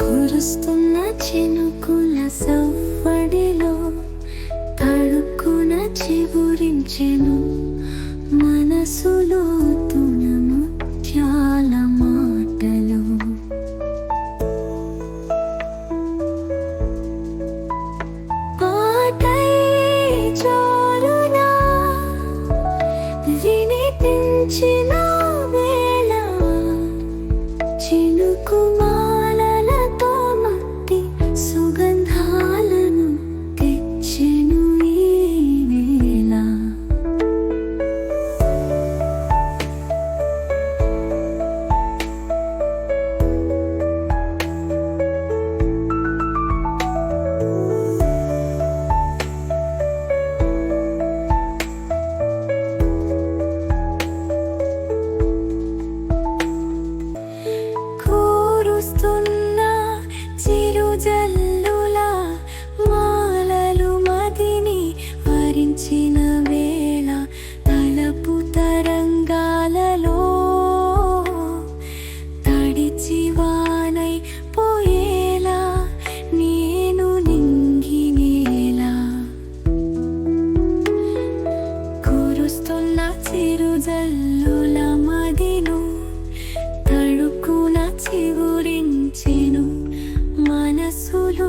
కురుస్తున్న చినుకుల సవ్వడిలో తడుకున చిగురించెను మనసులో తునముత్యాల మాటలు. పాటై చో kuma చిరుజల్లుల మదిను తడుకున చిగురించెను మనసులో